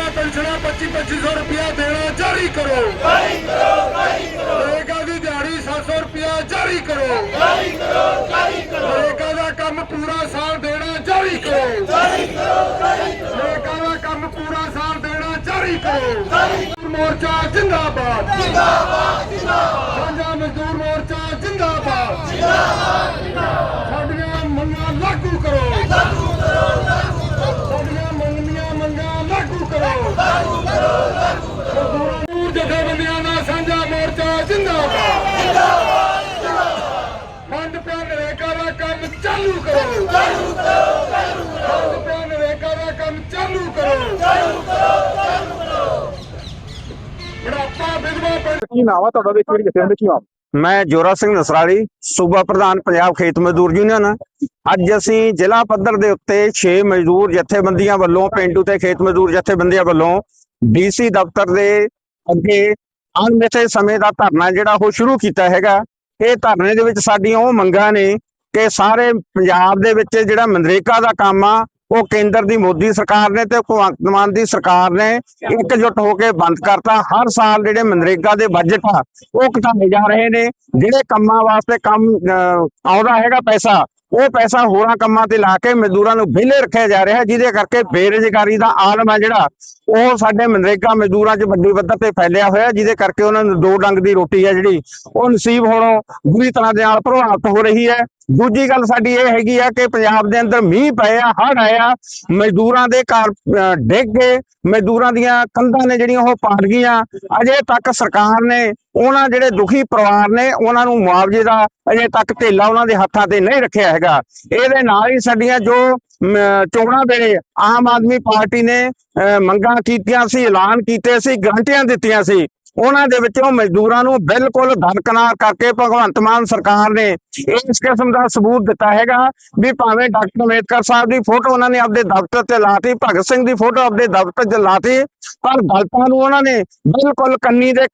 2500 ਰੁਪਇਆ ਦੇਣਾ ਜਾਰੀ ਕਰੋ। ਜਾਰੀ ਕਰੋ ਜਾਰੀ ਕਰੋ। ਨਰੇਗਾ ਦੀ ਦਿਹਾੜੀ 700 ਰੁਪਇਆ ਜਾਰੀ ਕਰੋ। ਜਾਰੀ ਕਰੋ ਜਾਰੀ ਕਰੋ। ਨਰੇਗਾ ਦਾ ਕੰਮ ਪੂਰਾ ਸਾਲ ਦੇਣਾ ਜਾਰੀ ਕਰੋ। ਜਾਰੀ ਕਰੋ ਜਾਰੀ ਕਰੋ। ਨਰੇਗਾ ਦਾ ਕੰਮ ਪੂਰਾ ਸਾਲ ਦੇਣਾ ਜਾਰੀ ਕਰੋ। ਜਾਰੀ ਮੋਰਚਾ ਜਿੰਦਾਬਾਦ। ਜਿੰਦਾਬਾਦ ਜਿੰਦਾਬਾਦ। ਸਾਂਝਾ ਮਜ਼ਦੂਰ ਮੋਰਚਾ ਜਿੰਦਾਬਾਦ ਜਿੰਦਾਬਾਦ ਜਿੰਦਾਬਾਦ ਸਾਡੀਆਂ ਮੰਗਾਂ ਲਾਗੂ ਕਰੋ ਲਾਗੂ ਕਰੋ ਲਾਗੂ ਕਰੋ ਸਾਡੀਆਂ ਮੰਗੀਆਂ ਮੰਗਾਂ ਲਾਗੂ ਕਰੋ ਲਾਗੂ ਕਰੋ ਲਾਗੂ ਕਰੋ ਮਜ਼ਦੂਰ ਜਥੇਬੰਦੀਆਂ ਦਾ ਸਾਂਝਾ ਮੋਰਚਾ ਜਿੰਦਾਬਾਦ। ਜਿੰਦਾਬਾਦ ਜਿੰਦਾਬਾਦ ਫੰਡ ਪਿਆ ਨਰੇਗਾ ਦਾ ਕੰਮ ਚਾਲੂ ਕਰੋ। ਚਾਲੂ ਕਰੋ ਚਾਲੂ ਕਰੋ ਫੰਡ ਪਿਆ ਨਰੇਗਾ ਦਾ ਕੰਮ ਚਾਲੂ ਕਰੋ। ਚਾਲੂ ਕਰੋ ਚਾਲੂ ਕਰੋ ਬੜਾਪਾ ਵਿਧਵਾ ਪੈਨਸ਼ਨ ਕੀ ਨਾਮ ਆ ਤੁਹਾਡਾ ਦੇ ਕਿਹੜੀ ਜਥੇ ਦੇ ਕੀ ਨਾਮ? ਮੈਂ ਜੋਰਾ ਸਿੰਘ ਨਸਰਾਲੀ ਸੂਬਾ ਪ੍ਰਧਾਨ ਪੰਜਾਬ ਖੇਤ ਮਜ਼ਦੂਰ ਯੂਨੀਅਨ। ਅੱਜ ਅਸੀਂ ਜ਼ਿਲ੍ਹਾ ਪੱਧਰ ਦੇ ਉੱਤੇ 6 ਮਜ਼ਦੂਰ ਜਥੇਬੰਦੀਆਂ ਵੱਲੋਂ ਪਿੰਡੂ ਤੇ ਖੇਤ ਮਜ਼ਦੂਰ ਜਥੇਬੰਦੀਆਂ ਵੱਲੋਂ ਡੀਸੀ ਦਫ਼ਤਰ ਦੇ ਅੱਗੇ ਅਣਮਿੱਥੇ ਸਮੇਂ ਦਾ ਧਰਨਾ ਜਿਹੜਾ ਉਹ ਸ਼ੁਰੂ ਕੀਤਾ ਹੈਗਾ। ਇਹ ਧਰਨੇ ਦੇ ਵਿੱਚ ਸਾਡੀਆਂ ਉਹ ਮੰਗਾਂ ਨੇ ਕਿ ਸਾਰੇ ਪੰਜਾਬ ਦੇ ਵਿੱਚ ਜਿਹੜਾ ਮਨਰੇਗਾ ਦਾ ਕੰਮ ਆ ਉਹ ਕੇਂਦਰ ਦੀ ਮੋਦੀ ਸਰਕਾਰ ਨੇ ਤੇ ਭਗਵੰਤ ਮਾਨ ਦੀ ਸਰਕਾਰ ਨੇ ਇਕਜੁੱਟ ਹੋ ਕੇ ਬੰਦ ਕਰਤਾ। ਹਰ ਸਾਲ ਜਿਹੜੇ ਮਨਰੇਗਾ ਦੇ ਬਜਟ ਆ ਉਹ ਘਟਾਏ ਜਾ ਰਹੇ ਨੇ। ਜਿਹੜੇ ਕੰਮਾਂ ਵਾਸਤੇ ਕੰਮ ਅਹ, ਆਉਂਦਾ ਹੈਗਾ ਪੈਸਾ ਉਹ ਪੈਸਾ ਹੋਰਾਂ ਕੰਮਾਂ ਤੇ ਲਾ ਕੇ ਮਜ਼ਦੂਰਾਂ ਨੂੰ ਵਿਹਲੇ ਰੱਖਿਆ ਜਾ ਰਿਹਾ ਜਿਹਦੇ ਕਰਕੇ ਬੇਰੁਜ਼ਗਾਰੀ ਦਾ ਆਲਮ ਹੈ ਜਿਹੜਾ, ਉਹ ਸਾਡੇ ਮਨਰੇਗਾ ਮਜ਼ਦੂਰਾਂ 'ਚ ਵੱਡੀ ਪੱਧਰ ਤੇ ਫੈਲਿਆ ਹੋਇਆ ਜਿਹਦੇ ਕਰਕੇ ਉਹਨਾਂ ਨੂੰ ਦੋ ਡੰਗ ਦੀ ਰੋਟੀ ਹੈ ਜਿਹੜੀ, ਉਹ ਨਸੀਬ ਹੋਣੋਂ ਬੁਰੀ ਤਰ੍ਹਾਂ ਦੇ ਨਾਲ ਪ੍ਰਭਾਵਿਤ ਹੋ ਰਹੀ ਹੈ। ਦੂਜੀ ਗੱਲ ਸਾਡੀ ਇਹ ਹੈਗੀ ਆ ਕਿ ਪੰਜਾਬ ਦੇ ਅੰਦਰ ਮੀਂਹ ਪਏ ਆ ਹੜ੍ਹ ਆਇਆ ਮਜ਼ਦੂਰਾਂ ਦੇ ਘਰ ਡਿੱਗ ਗਏ ਮਜ਼ਦੂਰਾਂ ਦੀਆਂ ਕੰਧਾਂ ਨੇ ਜਿਹੜੀਆਂ ਉਹ ਪਾੜ ਗਈਆਂ। ਅਜੇ ਤੱਕ ਸਰਕਾਰ ਨੇ ਉਹਨਾਂ ਜਿਹੜੇ ਦੁਖੀ ਪਰਿਵਾਰ ਨੇ ਉਹਨਾਂ ਨੂੰ ਮੁਆਵਜ਼ੇ ਦਾ ਅਜੇ ਤੱਕ ਢੇਲਾ ਉਹਨਾਂ ਦੇ ਹੱਥਾਂ ਤੇ ਨਹੀਂ ਰੱਖਿਆ ਹੈਗਾ। ਇਹਦੇ ਨਾਲ ਹੀ ਸਾਡੀਆਂ ਜੋ ਮ, ਚੋਣਾਂ ਵੇਲੇ ਆਮ ਆਦਮੀ ਪਾਰਟੀ ਨੇ ਅਹ, ਮੰਗਾਂ ਕੀਤੀਆਂ ਸੀ ਐਲਾਨ ਕੀਤੇ ਸੀ ਗਰੰਟੀਆਂ ਦਿੱਤੀਆਂ ਸੀ। ਉਹਨਾਂ ਦੇ ਵਿੱਚੋਂ ਮਜ਼ਦੂਰਾਂ ਨੂੰ ਬਿਲਕੁਲ ਦਰਕਨਾਰ ਕਰਕੇ ਭਗਵੰਤ ਮਾਨ ਸਰਕਾਰ ਨੇ ਇਸ ਕਿਸਮ ਦਾ ਸਬੂਤ ਦਿੱਤਾ ਹੈਗਾ ਵੀ ਭਾਵੇਂ ਡਾਕਟਰ ਅੰਬੇਦਕਰ ਸਾਹਿਬ ਦੀ ਫੋਟੋ ਉਹਨਾਂ ਨੇ ਆਪਦੇ ਦਫ਼ਤਰ ਤੇ ਲਾਤੀ, ਭਗਤ ਸਿੰਘ ਦੀ ਫੋਟੋ ਆਪਦੇ ਦਫ਼ਤਰ 'ਚ ਲਾਤੀ, ਪਰ ਦਲਤਾਂ ਨੂੰ ਉਹਨਾਂ ਨੇ ਬਿਲਕੁਲ ਕੰਨੀ ਦੇ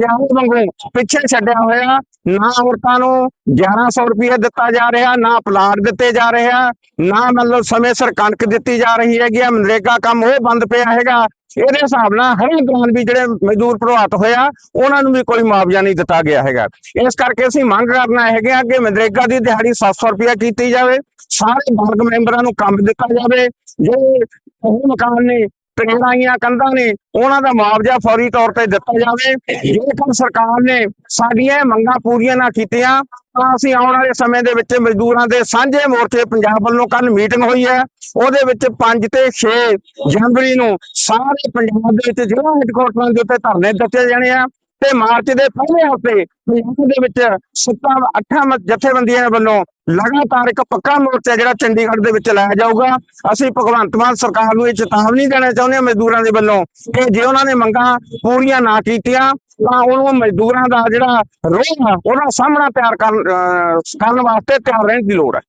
ਕਨਾਇ ਵਾਂਗੂ ਪਿੱਛੇ ਛੱਡਿਆ ਹੋਇਆ, ਨਾ ਔਰਤਾਂ ਨੂੰ 1100 ਰੁਪਏ ਦਿੱਤਾ ਜਾ ਰਿਹਾ, ਨਾ ਪਲਾਟ ਦਿੱਤੇ ਜਾ ਰਿਹਾ ਨਾ ਮਤਲਬ ਸਮੇਂ ਸਿਰ ਕਣਕ ਦਿੱਤੀ ਜਾ ਰਹੀ ਹੈਗੀ ਆ, ਮਨਰੇਗਾ ਕੰਮ ਉਹ ਬੰਦ ਪਿਆ ਹੈਗਾ। ਇਹਦੇ ਹਿਸਾਬ ਨਾਲ ਹਰੇ ਦੌਰਾਨ ਵੀ ਜਿਹੜੇ ਮਜ਼ਦੂਰ ਪ੍ਰਭਾਵਿਤ ਹੋਇਆ, ਉਹਨਾਂ ਨੂੰ ਵੀ ਕੋਈ ਮੁਆਵਜ਼ਾ ਨਹੀਂ ਦਿੱਤਾ ਗਿਆ ਹੈਗਾ। ਇਸ ਕਰਕੇ ਅਸੀਂ ਮੰਗ ਕਰਨਾ ਹੈਗੇ ਆ ਕਿ ਮਨਰੇਗਾ ਦੀ ਦਿਹਾੜੀ 700 ਰੁਪਏ ਕੀਤੀ ਜਾਵੇ, ਸਾਰੇ ਵਰਗ ਮੈਂਬਰਾਂ ਨੂੰ ਕੰਮ ਦਿੱਤਾ ਜਾਵੇ। ਜੋ ਉਹ ਮਕਾਨ ਨੇ ਟ੍ਰੇਨਾਂ ਕੰਧਾਂ ਨੇ, ਉਹਨਾਂ ਦਾ ਮੁਆਵਜ਼ਾ ਫੌਰੀ ਤੌਰ ਤੇ ਦਿੱਤਾ ਜਾਵੇ। ਜੇਕਰ ਸਰਕਾਰ ਨੇ ਸਾਡੀਆਂ ਮੰਗਾਂ ਪੂਰੀਆਂ ਨਾ ਕੀਤੀਆਂ, ਤਾਂ ਅਸੀਂ ਆਉਣ ਵਾਲੇ ਸਮੇਂ ਦੇ ਵਿੱਚ ਮਜ਼ਦੂਰਾਂ ਦੇ ਸਾਂਝੇ ਮੋਰਚੇ ਪੰਜਾਬ ਵੱਲੋਂ ਕੱਲ ਮੀਟਿੰਗ ਹੋਈ ਹੈ। ਉਹਦੇ ਵਿੱਚ 5 ਤੇ 6 ਜਨਵਰੀ ਨੂੰ ਸਾਰੇ ਪੰਜਾਬ ਦੇ ਵਿੱਚ ਜ਼ਿਲ੍ਹਾ ਹੈੱਡਕੁਆਰਟਰਾਂ ਦੇ ਉੱਤੇ ਧਰਨੇ ਦਿੱਤੇ ਜਾਣੇ ਆ ਤੇ ਮਾਰਚ ਦੇ ਪਹਿਲੇ ਹਫ਼ਤੇ ਪੰਜਾਬ ਦੇ ਵਿੱਚ ਸੱਤਾਂ ਅੱਠਾਂ ਜਥੇਬੰਦੀਆਂ ਵੱਲੋਂ ਲਗਾਤਾਰ ਇੱਕ ਪੱਕਾ ਮੋਰਚਾ ਜਿਹੜਾ ਚੰਡੀਗੜ੍ਹ ਦੇ ਵਿੱਚ ਲਾਇਆ ਜਾਊਗਾ। ਅਸੀਂ ਭਗਵੰਤ ਮਾਨ ਸਰਕਾਰ ਨੂੰ ਇਹ ਚੇਤਾਵਨੀ ਦੇਣਾ ਚਾਹੁੰਦੇ ਹਾਂ ਮਜ਼ਦੂਰਾਂ ਦੇ ਵੱਲੋਂ ਕਿ ਜੇ ਉਹਨਾਂ ਨੇ ਮੰਗਾਂ ਪੂਰੀਆਂ ਨਾ ਕੀਤੀਆਂ, ਤਾਂ ਉਹਨੂੰ ਮਜ਼ਦੂਰਾਂ ਦਾ ਜਿਹੜਾ ਰੋਹ ਆ, ਉਹਦਾ ਸਾਹਮਣਾ ਤਿਆਰ ਕਰਨ, ਅਹ ਕਰਨ ਵਾਸਤੇ ਤਿਆਰ ਰਹਿਣ ਦੀ ਲੋੜ ਹੈ।